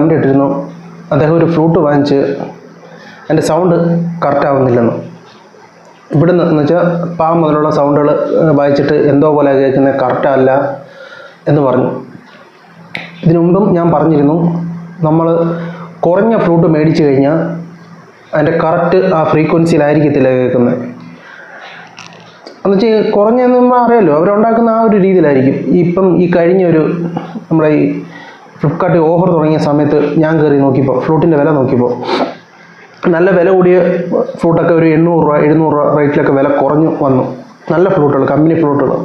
വീഡിയോയിൽ ഇട്ടിരുന്നു. അദ്ദേഹം ഒരു ഫ്ലൂട്ട് വാങ്ങിച്ച് എന്റെ സൗണ്ട് കറക്റ്റ് ആവുന്നില്ലെന്ന്. ഇവിടുന്ന് എന്ന് വെച്ചാൽ പാ മുതലുള്ള സൗണ്ടുകൾ വായിച്ചിട്ട് എന്തോ പോലെ കേൾക്കുന്നത് കറക്റ്റ് അല്ല എന്ന് പറഞ്ഞു. ഇതിനു മുമ്പും ഞാൻ പറഞ്ഞിരുന്നു നമ്മൾ കുറഞ്ഞ ഫ്ലൂട്ട് മേടിച്ചു കഴിഞ്ഞാൽ അതിന്റെ കറക്റ്റ് ആ ഫ്രീക്വൻസിയിലായിരിക്കത്തില്ല കേൾക്കുന്നത്. എന്ന് വെച്ചാൽ കുറഞ്ഞെന്ന് അറിയാലോ അവരുണ്ടാക്കുന്ന ആ ഒരു രീതിയിലായിരിക്കും. ഇപ്പം ഈ കഴിഞ്ഞ ഒരു നമ്മുടെ ഈ ഫ്ലിപ്കാർട്ടിൽ ഓഫർ തുടങ്ങിയ സമയത്ത് ഞാൻ കയറി നോക്കിയപ്പോൾ ഫ്ലൂട്ടിന്റെ വില നോക്കിയപ്പോൾ നല്ല വില കൂടിയ ഫ്ലൂട്ടൊക്കെ ഒരു എണ്ണൂറ് രൂപ എഴുന്നൂറ് രൂപ റേറ്റിലൊക്കെ വില കുറഞ്ഞു വന്നു. നല്ല ഫ്ലൂട്ടുകൾ കമ്പനി ഫ്ലൂട്ടുകൾ.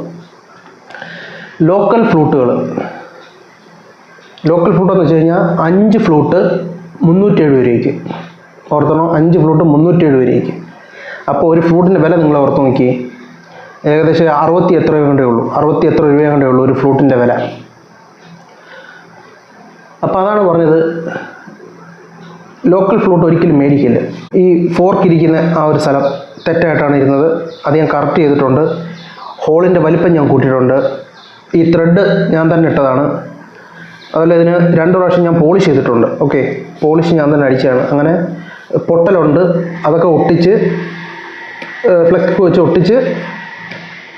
ലോക്കൽ ഫ്ലൂട്ടുകൾ. ലോക്കൽ ഫ്ലൂട്ട് എന്ന് വെച്ച് കഴിഞ്ഞാൽ അഞ്ച് ഫ്ലൂട്ട് മുന്നൂറ്റി എഴുപത് രൂപയ്ക്ക്. ഓർത്തണോ? അഞ്ച് ഫ്ലൂട്ട് മുന്നൂറ്റി എഴുപത് രൂപയ്ക്ക്. അപ്പോൾ ഒരു ഫ്ലൂട്ടിന്റെ വില നിങ്ങൾ ഓർത്ത് നോക്കി ഏകദേശം അറുപത്തി എത്ര രൂപ കണ്ടേ ഉള്ളൂ. അറുപത്തി എത്ര രൂപ കണ്ടേ ഉള്ളൂ ഒരു ഫ്ലൂട്ടിന്റെ വില. അപ്പോൾ അതാണ് പറഞ്ഞത് ലോക്കൽ ഫ്ലൂട്ട് ഒരിക്കലും മേടിക്കില്ല. ഈ ഫോർക്ക് ഇരിക്കുന്ന ആ ഒരു സ്ഥലം തെറ്റായിട്ടാണ് ഇരുന്നത്. അത് ഞാൻ കറക്റ്റ് ചെയ്തിട്ടുണ്ട്. ഹോളിന്റെ വലിപ്പം ഞാൻ കൂട്ടിയിട്ടുണ്ട്. ഈ ത്രെഡ് ഞാൻ തന്നെ ഇട്ടതാണ്. അതുപോലെ ഇതിന് രണ്ട് പ്രാവശ്യം ഞാൻ പോളിഷ് ചെയ്തിട്ടുണ്ട്. ഓക്കെ പോളിഷ് ഞാൻ തന്നെ അടിച്ചതാണ്. അങ്ങനെ പൊട്ടലുണ്ട്. അതൊക്കെ ഒട്ടിച്ച് ഫ്ലക്സ് വെച്ച് ഒട്ടിച്ച്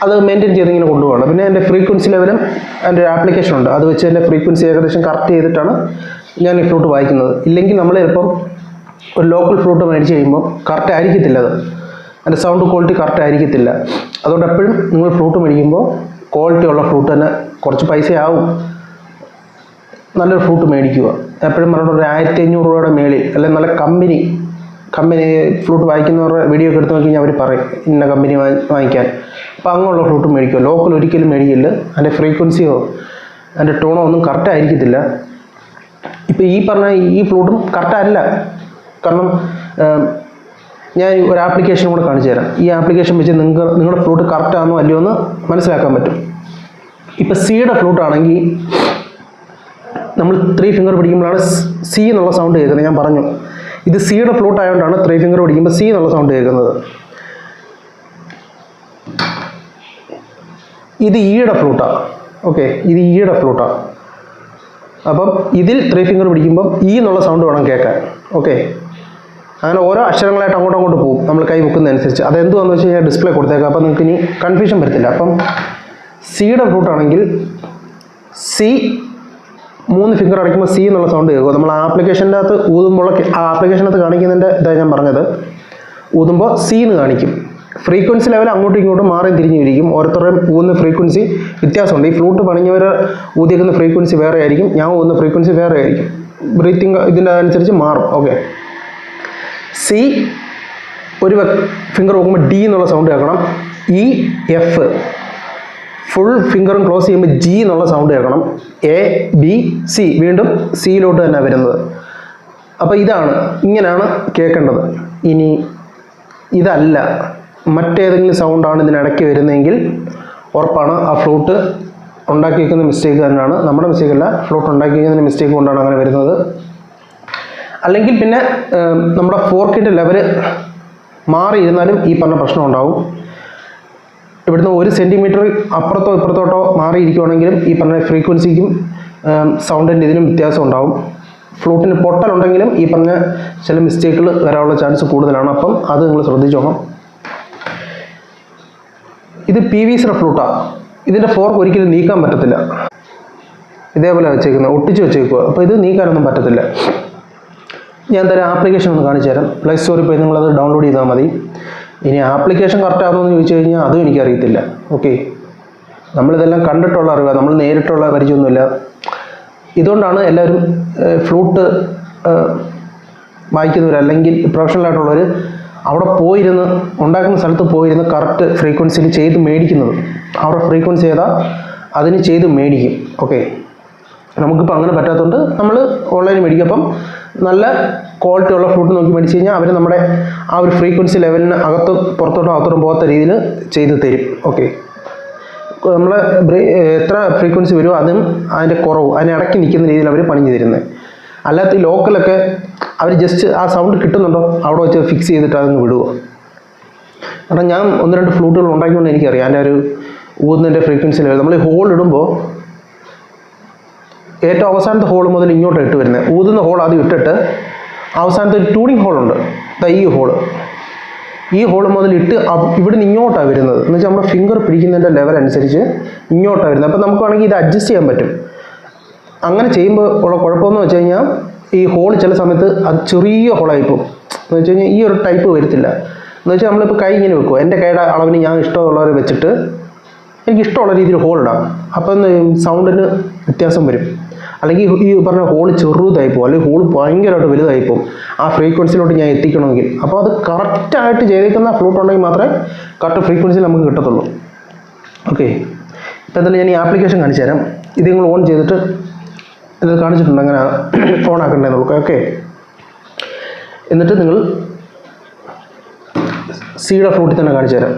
അത് മെയിന്റെയിൻ ചെയ്ത് ഇങ്ങനെ കൊണ്ടുപോകണം. പിന്നെ എന്റെ ഫ്രീക്വൻസി ലെവലും എന്റെ ആപ്ലിക്കേഷൻ ഉണ്ട്. അത് വെച്ച് എന്റെ ഫ്രീക്വൻസി ഏകദേശം കറക്റ്റ് ചെയ്തിട്ടാണ് ഞാൻ ഈ ഫ്ലൂട്ട് വായിക്കുന്നത്. ഇല്ലെങ്കിൽ നമ്മൾ ചിലപ്പം ഒരു ലോക്കൽ ഫ്ലൂട്ട് മേടിച്ച് കഴിയുമ്പോൾ കറക്റ്റ് ആയിരിക്കത്തില്ല അത്. അതിന്റെ സൗണ്ട് ക്വാളിറ്റി കറക്റ്റ് ആയിരിക്കത്തില്ല. അതുകൊണ്ട് എപ്പോഴും നിങ്ങൾ ഫ്ലൂട്ട് മേടിക്കുമ്പോൾ ക്വാളിറ്റി ഉള്ള ഫ്ലൂട്ട് തന്നെ കുറച്ച് പൈസയാവും. നല്ലൊരു ഫ്ലൂട്ട് മേടിക്കുക. എപ്പോഴും പറഞ്ഞിട്ട് ഒരു ആയിരത്തി അഞ്ഞൂറ് രൂപയുടെ മേളിൽ അല്ലെങ്കിൽ നല്ല കമ്പനി കമ്പനി ഫ്ലൂട്ട് വാങ്ങിക്കുന്നവരുടെ വീഡിയോ ഒക്കെ എടുത്ത് നോക്കി കഴിഞ്ഞാൽ അവർ പറയും ഇന്ന കമ്പനി വാങ്ങിക്കാൻ. അപ്പോൾ അങ്ങനെയുള്ള ഫ്ലൂട്ട് മേടിക്കുക ലോക്കൽ ഒരിക്കലും മേടിക്കില്ല. അതിന്റെ ഫ്രീക്വൻസിയോ അതിന്റെ ടോണോ ഒന്നും കറക്റ്റ് ആയിരിക്കത്തില്ല. ഇപ്പോൾ ഈ പറഞ്ഞ ഈ ഫ്ലൂട്ടും കറക്റ്റ് അല്ല. കാരണം ഞാൻ ഒരു ആപ്ലിക്കേഷൻ കൂടെ കാണിച്ചു തരാം. ഈ ആപ്ലിക്കേഷൻ വെച്ച് നിങ്ങൾ നിങ്ങളുടെ ഫ്ലൂട്ട് കറക്റ്റ് ആണോ അല്ലയോ എന്ന് മനസ്സിലാക്കാൻ പറ്റും. ഇപ്പോൾ സിയുടെ ഫ്ലൂട്ട് ആണെങ്കിൽ നമ്മൾ ത്രീ ഫിംഗർ പിടിക്കുമ്പോഴാണ് സി എന്നുള്ള സൗണ്ട് കേൾക്കുന്നത്. ഞാൻ പറഞ്ഞു. ഇത് സിയുടെ ഫ്ലൂട്ട് ആയതുകൊണ്ടാണ് ത്രീ ഫിംഗർ പിടിക്കുമ്പോൾ സി എന്നുള്ള സൗണ്ട് കേൾക്കുന്നത്. ഇത് ഈയുടെ ഫ്ലൂട്ടാണ് ഓക്കെ ഇത് ഈയുടെ ഫ്ലൂട്ടാണ് അപ്പം ഇതിൽ ത്രീ ഫിംഗർ പിടിക്കുമ്പം ഈ എന്നുള്ള സൗണ്ട് വേണം കേൾക്കാൻ. ഓക്കെ അങ്ങനെ ഓരോ അക്ഷരങ്ങളായിട്ട് അങ്ങോട്ടും അങ്ങോട്ട് പോകും നമ്മൾ കൈ വെക്കുന്നതനുസരിച്ച്. അതെന്തുവാന്ന് വെച്ച് കഴിഞ്ഞാൽ ഡിസ്പ്ലേ കൊടുത്തേക്കാം. അപ്പം നിങ്ങൾക്ക് ഇനി കൺഫ്യൂഷൻ വരത്തില്ല. അപ്പം സിയുടെ ഫ്ലൂട്ടാണെങ്കിൽ സി മൂന്ന് ഫിംഗർ അടയ്ക്കുമ്പോൾ സി എന്നുള്ള സൗണ്ട് കേൾക്കും. നമ്മൾ ആപ്ലിക്കേഷന്റെ അകത്ത് ഊതുമ്പോൾ ആ ആപ്ലിക്കേഷനകത്ത് കാണിക്കുന്നതിന്റെ ഇതാണ് ഞാൻ പറഞ്ഞത്. ഊതുമ്പോൾ സി എന്ന് കാണിക്കും. ഫ്രീക്വൻസി ലെവൽ അങ്ങോട്ടും ഇങ്ങോട്ടും മാറി തിരിഞ്ഞിരിക്കും ഓരോരുത്തരുടെയും ഊതുന്ന ഫ്രീക്വൻസി വ്യത്യാസമുണ്ട്. ഈ ഫ്ലൂട്ട് പണിഞ്ഞവർ ഊതിയേക്കുന്ന ഫ്രീക്വൻസി വേറെ ആയിരിക്കും. ഞാൻ ഊതുന്ന ഫ്രീക്വൻസി വേറെ ആയിരിക്കും. ബ്രീത്തിങ് ഇതിന്റെ അനുസരിച്ച് മാറും. ഓക്കെ സി ഒരു ഫിംഗർ നോക്കുമ്പോൾ ഡി എന്നുള്ള സൗണ്ട് കേൾക്കണം. ഇ എഫ് ഫുൾ ഫിംഗറും ക്ലോസ് ചെയ്യുമ്പോൾ ജി എന്നുള്ള സൗണ്ട് കേൾക്കണം. എ ബി സി വീണ്ടും സിയിലോട്ട് തന്നെ വരുന്നത്. അപ്പോൾ ഇതാണ് ഇങ്ങനെയാണ് കേൾക്കേണ്ടത്. ഇനി ഇതല്ല മറ്റേതെങ്കിലും സൗണ്ടാണ് ഇതിനിടയ്ക്ക് വരുന്നതെങ്കിൽ ഉറപ്പാണ് ആ ഫ്ലൂട്ട് ഉണ്ടാക്കി വയ്ക്കുന്ന മിസ്റ്റേക്ക് തന്നെയാണ്. നമ്മുടെ മിസ്റ്റേക്ക് അല്ല ഫ്ലൂട്ട് ഉണ്ടാക്കി വയ്ക്കുന്ന മിസ്റ്റേക്ക് കൊണ്ടാണ് അങ്ങനെ വരുന്നത്. അല്ലെങ്കിൽ പിന്നെ നമ്മുടെ ഫോർക്കിന്റെ ലെവൽ മാറിയിരുന്നാലും ഈ പറഞ്ഞ പ്രശ്നം ഉണ്ടാവും. ഇവിടുന്ന് ഒരു സെന്റിമീറ്റർ അപ്പുറത്തോ ഇപ്പുറത്തോട്ടോ മാറിയിരിക്കുവാണെങ്കിലും ഈ പറഞ്ഞ ഫ്രീക്വൻസിക്കും സൗണ്ടിന്റെ ഇതിനും വ്യത്യാസം ഉണ്ടാവും. ഫ്ലൂട്ടിന് പൊട്ടലുണ്ടെങ്കിലും ഈ പറഞ്ഞ ചില മിസ്റ്റേക്കുകൾ വരാനുള്ള ചാൻസ് കൂടുതലാണ്. അപ്പം അത് നിങ്ങൾ ശ്രദ്ധിച്ചോണം ഇത് പി വി സിയുടെ ഫ്ലൂട്ടാണ് ഇതിന്റെ ഫോർക്ക് ഒരിക്കലും നീക്കാൻ പറ്റത്തില്ല. ഇതേപോലെ വെച്ചേക്കുന്നത് ഒട്ടിച്ച് വെച്ചേക്കുക അപ്പോൾ ഇത് നീക്കാനൊന്നും പറ്റത്തില്ല. ഞാൻ തരാം ആപ്ലിക്കേഷൻ ഒന്ന് കാണിച്ചു തരാം. പ്ലേ സ്റ്റോറിൽ പോയി നിങ്ങളത് ഡൗൺലോഡ് ചെയ്താൽ മതി. ഇനി ആപ്ലിക്കേഷൻ കറക്റ്റ് ആണോ എന്ന് ചോദിച്ചു കഴിഞ്ഞാൽ അതും എനിക്കറിയത്തില്ല. ഓക്കെ നമ്മളിതെല്ലാം കണ്ടിട്ടുള്ള അറിവ്. നമ്മൾ നേരിട്ടുള്ള പരിചയമൊന്നുമില്ല. ഇതുകൊണ്ടാണ് എല്ലാവരും ഫ്ലൂട്ട് വായിക്കുന്നവർ അല്ലെങ്കിൽ പ്രൊഫഷണൽ ആയിട്ടുള്ളവർ അവിടെ പോയിരുന്ന് ഉണ്ടാക്കുന്ന സ്ഥലത്ത് പോയിരുന്ന് കറക്റ്റ് ഫ്രീക്വൻസിയിൽ ചെയ്ത് മേടിക്കുന്നത്. അവിടെ ഫ്രീക്വൻസി ചെയ്താൽ അതിന് ചെയ്ത് മേടിക്കും. ഓക്കെ നമുക്കിപ്പോൾ അങ്ങനെ പറ്റാത്തതുകൊണ്ട് നമ്മൾ ഓൺലൈനിൽ മേടിക്കും. അപ്പം നല്ല ക്വാളിറ്റി ഉള്ള ഫ്ലൂട്ട് നോക്കി മേടിച്ച് കഴിഞ്ഞാൽ അവർ നമ്മുടെ ആ ഒരു ഫ്രീക്വൻസി ലെവലിന് അകത്ത് പുറത്തോട്ടും അകത്തോട്ടും പോകാത്ത രീതിയിൽ ചെയ്ത് തരും. ഓക്കെ നമ്മൾ എത്ര ഫ്രീക്വൻസി വരുമോ അതും അതിന്റെ കുറവ് അതിന് ഇടയ്ക്ക് നിൽക്കുന്ന രീതിയിൽ അവർ പണിഞ്ഞു തരുന്നത് അല്ലാത്ത ഈ ലോക്കലൊക്കെ അവർ ജസ്റ്റ് ആ സൗണ്ട് കിട്ടുന്നുണ്ടോ? അവിടെ വെച്ച് ഫിക്സ് ചെയ്തിട്ട് അതൊന്ന് വിടുക കാരണം ഞാൻ ഒന്ന് രണ്ട് ഫ്ലൂട്ടുകൾ ഉണ്ടാക്കിക്കൊണ്ട് എനിക്കറിയാം. അതിന്റെ ഒരു ഊതുന്നതിന്റെ ഫ്രീക്വൻസി ലെവൽ നമ്മൾ ഹോൾ ഇടുമ്പോൾ ഏറ്റവും അവസാനത്തെ ഹോൾ മുതൽ ഇങ്ങോട്ട് ഇട്ട് വരുന്നത്. ഊതുന്ന ഹോൾ ആദ്യം ഇട്ടിട്ട് അവസാനത്തെ ഒരു ട്യൂണിങ് ഹോളുണ്ട് ഈ ഹോൾ ഈ ഹോൾ മുതൽ ഇട്ട് ഇവിടുന്ന് ഇങ്ങോട്ടാണ് വരുന്നത്. എന്ന് വെച്ചാൽ നമ്മുടെ ഫിംഗർ പിടിക്കുന്നതിന്റെ ലെവൽ അനുസരിച്ച് ഇങ്ങോട്ടാണ് വരുന്നത്. അപ്പോൾ നമുക്ക് വേണമെങ്കിൽ ഇത് അഡ്ജസ്റ്റ് ചെയ്യാൻ പറ്റും. അങ്ങനെ ചെയ്യുമ്പോൾ ഉള്ള കുഴപ്പമെന്ന് വെച്ച് കഴിഞ്ഞാൽ ഈ ഹോൾ ചില സമയത്ത് അത് ചെറിയ ഹോളായി പോകും. എന്ന് വെച്ച് കഴിഞ്ഞാൽ ഈ ഒരു ടൈപ്പ് വരത്തില്ല. എന്ന് വെച്ചാൽ നമ്മളിപ്പോൾ കൈ ഇങ്ങനെ വെക്കും. എന്റെ കൈയുടെ അളവിന് ഞാൻ ഇഷ്ടമുള്ളവരെ വെച്ചിട്ട് എനിക്ക് ഇഷ്ടമുള്ള രീതിയിൽ ഹോൾ ഇടാം. അപ്പം സൗണ്ടിന് വ്യത്യാസം വരും. അല്ലെങ്കിൽ ഈ പറഞ്ഞ ഹോൾ ചെറുതായി പോകും അല്ലെങ്കിൽ ഹോൾ ഭയങ്കരമായിട്ട് വലുതായി പോകും ആ ഫ്രീക്വൻസിയിലോട്ട് ഞാൻ എത്തിക്കണമെങ്കിൽ. അപ്പോൾ അത് കറക്റ്റായിട്ട് ചെയ്തേക്കുന്ന ഫ്ലൂട്ട് ഉണ്ടെങ്കിൽ മാത്രമേ കറക്റ്റ് ഫ്രീക്വൻസി നമുക്ക് കിട്ടത്തുള്ളൂ. ഓക്കെ ഇപ്പം എന്തായാലും ഞാൻ ഈ ആപ്ലിക്കേഷൻ കാണിച്ചു തരാം. ഇത് നിങ്ങൾ ഓൺ ചെയ്തിട്ട് ഇത് കാണിച്ചിട്ടുണ്ട് അങ്ങനെ ഓൺ ആക്കണ്ടേ നമുക്ക് ഓക്കെ. എന്നിട്ട് നിങ്ങൾ സീഡ ഫ്ലൂട്ടിൽ തന്നെ കാണിച്ചു തരാം.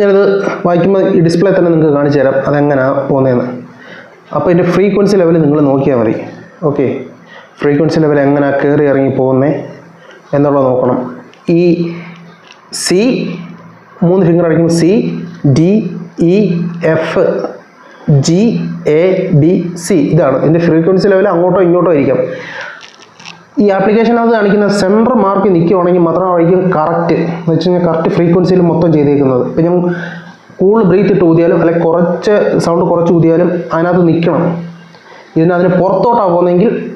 ഞാനിത് വായിക്കുമ്പോൾ ഈ ഡിസ്പ്ലേ തന്നെ നിങ്ങൾക്ക് കാണിച്ചു തരാം. അതെങ്ങനെയാണ് പോകുന്നതെന്ന് അപ്പോൾ ഇതിന്റെ ഫ്രീക്വൻസി ലെവൽ നിങ്ങൾ നോക്കിയാൽ മതി. ഓക്കെ ഫ്രീക്വൻസി ലെവൽ എങ്ങനെയാണ് കയറി ഇറങ്ങി പോകുന്നത് എന്നുള്ളത് നോക്കണം. ഈ സി മൂന്ന് ഫിംഗർ അടിക്കുമ്പോൾ C D E F G A B C ഇതാണ്. ഇതിന്റെ ഫ്രീക്വൻസി ലെവൽ അങ്ങോട്ടോ ഇങ്ങോട്ടോ ആയിരിക്കാം. ഈ ആപ്ലിക്കേഷനകത്ത് കാണിക്കുന്ന സെൻട്രൽ മാർക്ക് നിൽക്കുവാണെങ്കിൽ മാത്രമായിരിക്കും കറക്റ്റ് എന്ന് വെച്ച് കഴിഞ്ഞാൽ കറക്റ്റ് ഫ്രീക്വൻസിയിൽ മൊത്തം ചെയ്തേക്കുന്നത്. ഇപ്പം ഞാൻ കൂൾ ബ്രീത്ത് ഇട്ട് ഊതിയാലും അല്ലെങ്കിൽ കുറച്ച് സൗണ്ട് കുറച്ച് ഊതിയാലും അതിനകത്ത് നിൽക്കണം ഇതിന് അതിന് പുറത്തോട്ടാണ് പോകുന്നതെങ്കിൽ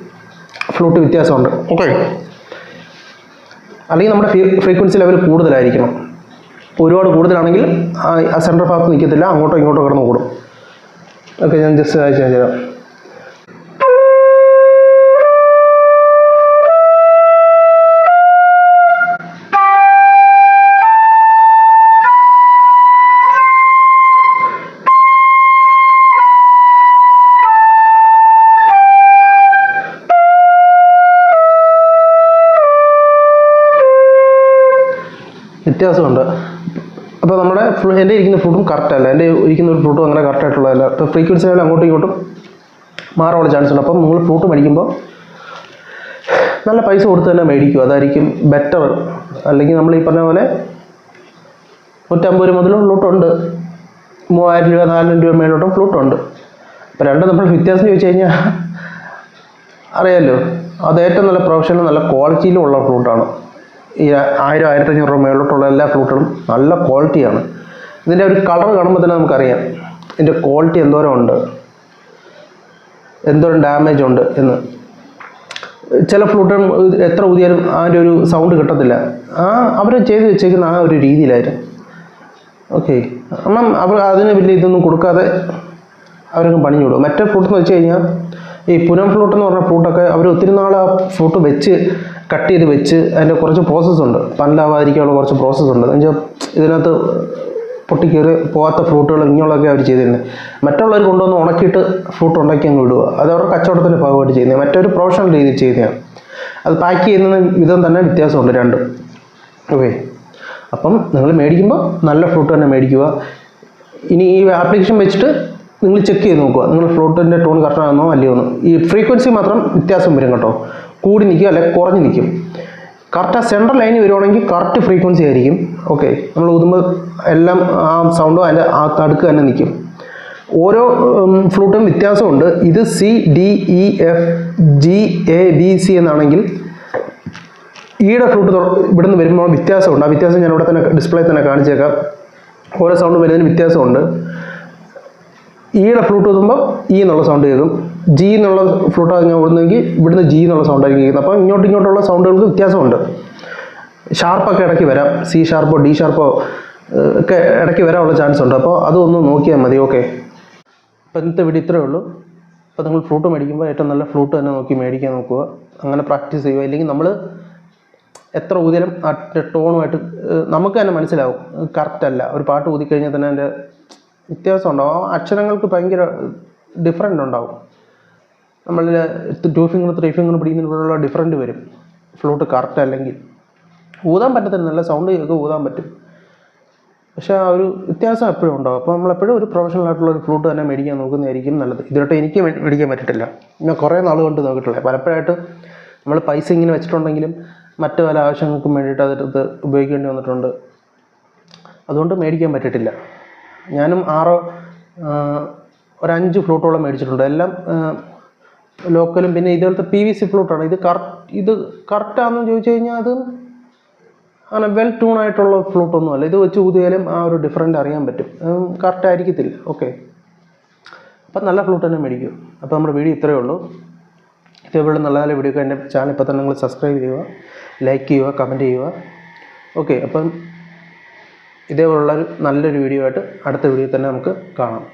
ഫ്ലൂട്ട് വ്യത്യാസമുണ്ട്. ഓക്കെ അല്ലെങ്കിൽ നമ്മുടെ ഫ്രീക്വൻസി ലെവൽ കൂടുതലായിരിക്കണം. ഒരുപാട് കൂടുതലാണെങ്കിൽ ആ- സെൻട്രൽ ഭാഗത്ത് നിൽക്കത്തില്ല അങ്ങോട്ടോ ഇങ്ങോട്ടോ കിടന്ന് കൂടും ഓക്കെ ഞാൻ ജസ്റ്റ് അയച്ചു തരാം. വ്യത്യാസമുണ്ട്. അപ്പോൾ നമ്മുടെ എന്റെ ഇരിക്കുന്ന ഫ്ലൂട്ടും കറക്റ്റ് അല്ല. എന്റെ ഇരിക്കുന്ന ഒരു ഫ്ലൂട്ടും അങ്ങനെ കറക്റ്റ് ആയിട്ടുള്ളതല്ല ഇപ്പോൾ ഫ്രീക്വൻസി ആയാലും അങ്ങോട്ടും ഇങ്ങോട്ടും മാറാനുള്ള ചാൻസ് ഉണ്ട്. അപ്പം നിങ്ങൾ ഫ്ലൂട്ട് മേടിക്കുമ്പോൾ നല്ല പൈസ കൊടുത്ത് തന്നെ മേടിക്കും അതായിരിക്കും ബെറ്റർ അല്ലെങ്കിൽ നമ്മൾ ഈ പറഞ്ഞ പോലെ നൂറ്റമ്പത് രൂപ മുതലും ഫ്ലൂട്ടുണ്ട്. മൂവായിരം രൂപ നാലായിരം രൂപ മേലോട്ടും ഫ്ലൂട്ടുണ്ട്. അപ്പോൾ രണ്ടും നമ്മൾ വ്യത്യാസം ചോദിച്ചു കഴിഞ്ഞാൽ അറിയാമല്ലോ അത് ഏറ്റവും നല്ല പ്രൊഫഷണൽ നല്ല ക്വാളിറ്റിയിലും ഉള്ള ഫ്ലൂട്ടാണ് ഈ ആയിരം ആയിരത്തഞ്ഞൂറ് രൂപ മേളിലോട്ടുള്ള എല്ലാ ഫ്ലൂട്ടുകളും നല്ല ക്വാളിറ്റിയാണ് ഇതിന്റെ ഒരു കളർ കാണുമ്പോൾ തന്നെ നമുക്കറിയാം. ഇതിന്റെ ക്വാളിറ്റി എന്തോരം ഉണ്ട്. എന്തോരം ഡാമേജ് ഉണ്ട് എന്ന്. ചില ഫ്ലൂട്ടുകൾ എത്ര ഊതിയാലും അതിന്റെ ഒരു സൗണ്ട് കിട്ടത്തില്ല. ആ അവർ ചെയ്ത് വെച്ചേക്കുന്ന ആ ഒരു രീതിയിലായിരുന്നു ഓക്കെ കാരണം അവർ അതിന് വലിയ ഇതൊന്നും കൊടുക്കാതെ അവരങ്ങ് പണിഞ്ഞു വിടും. മറ്റേ ഫ്ലൂട്ട് എന്ന് വെച്ച് കഴിഞ്ഞാൽ ഈ പുനം ഫ്ലൂട്ട് എന്ന് പറഞ്ഞ ഫ്ലൂട്ടൊക്കെ അവർ ഒത്തിരി നാൾ ആ ഫ്ലൂട്ട് വെച്ച് കട്ട് ചെയ്ത് വെച്ച് അതിന്റെ കുറച്ച് പ്രോസസ്സ് ഉണ്ട്. പല്ലാവാതിരിക്കാനുള്ള കുറച്ച് പ്രോസസ്സ് ഉണ്ട്. എന്ന് വെച്ചാൽ ഇതിനകത്ത് പൊട്ടിക്കയറി പോകാത്ത ഫ്ലൂട്ടുകൾ ഇങ്ങനെയുള്ളതൊക്കെ അവർ ചെയ്തിരുന്നത് മറ്റുള്ളവർ കൊണ്ടുവന്ന് ഉണക്കിയിട്ട് ഫ്ലൂട്ട് ഉണ്ടാക്കി അങ്ങ് വിടുക. അത് അവരുടെ കച്ചവടത്തിന്റെ ഭാഗമായിട്ട് ചെയ്യുന്നത് മറ്റൊരു പ്രൊഫഷണൽ രീതിയിൽ ചെയ്യുന്നതാണ് അത് പാക്ക് ചെയ്യുന്ന വിധം തന്നെ വ്യത്യാസമുണ്ട് രണ്ടും. ഓക്കെ അപ്പം നിങ്ങൾ മേടിക്കുമ്പോൾ നല്ല ഫ്രൂട്ട് തന്നെ മേടിക്കുക. ഇനി ഈ ആപ്ലിക്കേഷൻ വെച്ചിട്ട് നിങ്ങൾ ചെക്ക് ചെയ്ത് നോക്കുക. നിങ്ങൾ ഫ്ലൂട്ടിന്റെ ടോൺ കറക്റ്റാണെന്നോ അല്ലയോ എന്ന്. ഈ ഫ്രീക്വൻസി മാത്രം വ്യത്യാസം വരും കേട്ടോ. കൂടി നിൽക്കുക അല്ലെങ്കിൽ കുറഞ്ഞ് നിൽക്കും. കറക്റ്റ് ആ സെൻട്രൽ ലൈനിൽ വരുവാണെങ്കിൽ കറക്റ്റ് ഫ്രീക്വൻസി ആയിരിക്കും. ഓക്കെ നമ്മൾ ഊതുമ്പോൾ എല്ലാം ആ സൗണ്ടും അതിന്റെ ആ തടുക്ക് തന്നെ നിൽക്കും. ഓരോ ഫ്ലൂട്ടും വ്യത്യാസമുണ്ട്. ഇത് C D E F G A B C എന്നാണെങ്കിൽ ഈയുടെ ഫ്ലൂട്ട് ഇവിടുന്ന് വരുമ്പോൾ വ്യത്യാസമുണ്ട്. ആ വ്യത്യാസം ഞാൻ ഇവിടെ തന്നെ ഡിസ്പ്ലേ തന്നെ കാണിച്ചേക്കാം. ഓരോ സൗണ്ട് വരുന്നതിന് വ്യത്യാസമുണ്ട്. ഈയുടെ ഫ്ലൂട്ട് ഊതുമ്പോൾ ഈ എന്നുള്ള സൗണ്ട് കേൾക്കും. ജി എന്നുള്ള ഫ്ലൂട്ടാണ് ഞാൻ ഓടുന്നെങ്കിൽ ഇവിടുന്ന് ജി എന്നുള്ള സൗണ്ട് ആയിരിക്കും കേൾക്കുന്നത്. അപ്പോൾ ഇങ്ങോട്ട് ഇങ്ങോട്ടുള്ള സൗണ്ടുകൾക്ക് വ്യത്യാസമുണ്ട്. ഷാർപ്പൊക്കെ ഇടയ്ക്ക് വരാം. സി ഷാർപ്പോ ഡി ഷാർപ്പോ ഒക്കെ ഇടയ്ക്ക് വരാനുള്ള ചാൻസ് ഉണ്ട്. അപ്പോൾ അതൊന്ന് നോക്കിയാൽ മതി. ഓക്കെ അപ്പോൾ ഇന്നത്തെ വീഡിയോ ഇത്രയേ ഉള്ളൂ. അപ്പോൾ നിങ്ങൾ ഫ്ലൂട്ട് മേടിക്കുമ്പോൾ ഏറ്റവും നല്ല ഫ്ലൂട്ട് തന്നെ നോക്കി മേടിക്കാൻ നോക്കുക. അങ്ങനെ പ്രാക്ടീസ് ചെയ്യുക. ഇല്ലെങ്കിൽ നമ്മൾ എത്ര ഊതിയാലും ആ ടോണുമായിട്ട് നമുക്ക് തന്നെ മനസ്സിലാവും. കറക്റ്റ് അല്ല. ഒരു പാട്ട് ഊതിക്കഴിഞ്ഞാൽ തന്നെ അതിന്റെ വ്യത്യാസം ഉണ്ടാവും അക്ഷരങ്ങൾക്ക് ഭയങ്കര ഡിഫറെന്റ് ഉണ്ടാവും. നമ്മൾ ടു ഫിംഗർ ത്രീ ഫിംഗർ പിടിക്കുന്നതിനുള്ള ഡിഫറന്റ് വരും. ഫ്ലൂട്ട് കറക്റ്റ് അല്ലെങ്കിൽ. ഊതാൻ പറ്റത്തില്ല. നല്ല സൗണ്ട് കേൾക്കുക ഊതാൻ പറ്റും. പക്ഷേ ആ ഒരു വ്യത്യാസം എപ്പോഴും ഉണ്ടാവും. അപ്പോൾ നമ്മളെപ്പോഴും ഒരു പ്രൊഫഷണൽ ആയിട്ടുള്ള ഒരു ഫ്ലൂട്ട് തന്നെ മേടിക്കാൻ നോക്കുന്നതായിരിക്കും നല്ലത്. ഇതിലോട്ട് എനിക്ക് മേടിക്കാൻ പറ്റിയിട്ടില്ല ഞാൻ കുറേ നാൾ കൊണ്ട് നോക്കിയിട്ടുള്ളത്. പലപ്പോഴായിട്ട് നമ്മൾ പൈസ ഇങ്ങനെ വെച്ചിട്ടുണ്ടെങ്കിലും മറ്റു പല ആവശ്യങ്ങൾക്കും വേണ്ടിയിട്ട് അതെടുത്ത് ഉപയോഗിക്കേണ്ടി വന്നിട്ടുണ്ട്. അതുകൊണ്ട് മേടിക്കാൻ പറ്റിയിട്ടില്ല ഞാനും ആറോ ഒരഞ്ച് ഫ്ലൂട്ടോളം മേടിച്ചിട്ടുണ്ട്. എല്ലാം ലോക്കലും പിന്നെ ഇതുപോലത്തെ പി വി സി ഫ്ലൂട്ടാണ്. ഇത് കറക്റ്റ് ഇത് കറക്റ്റാണെന്ന് ചോദിച്ചു കഴിഞ്ഞാൽ അത് അങ്ങനെ വെൽ ട്യൂൺ ആയിട്ടുള്ള ഫ്ലൂട്ടൊന്നും അല്ല ഇത് വെച്ച് ഊതിയാലും ആ ഒരു ഡിഫറന്റ് അറിയാൻ പറ്റും. കറക്റ്റ് ആയിരിക്കത്തില്ല. ഓക്കെ അപ്പം നല്ല ഫ്ലൂട്ട് തന്നെ മേടിക്കും. അപ്പോൾ നമ്മുടെ വീഡിയോ ഇത്രയേ ഉള്ളൂ. ഇതേപോലെ നല്ല നല്ല വീഡിയോ ഒക്കെ എന്റെ ചാനൽ ഇപ്പോൾ തന്നെ നിങ്ങൾ സബ്സ്ക്രൈബ് ചെയ്യുക ലൈക്ക് ചെയ്യുക കമന്റ് ചെയ്യുക. ഓക്കെ അപ്പം ഇതേപോലുള്ളൊരു നല്ലൊരു വീഡിയോ ആയിട്ട് അടുത്ത വീഡിയോ തന്നെ നമുക്ക് കാണാം.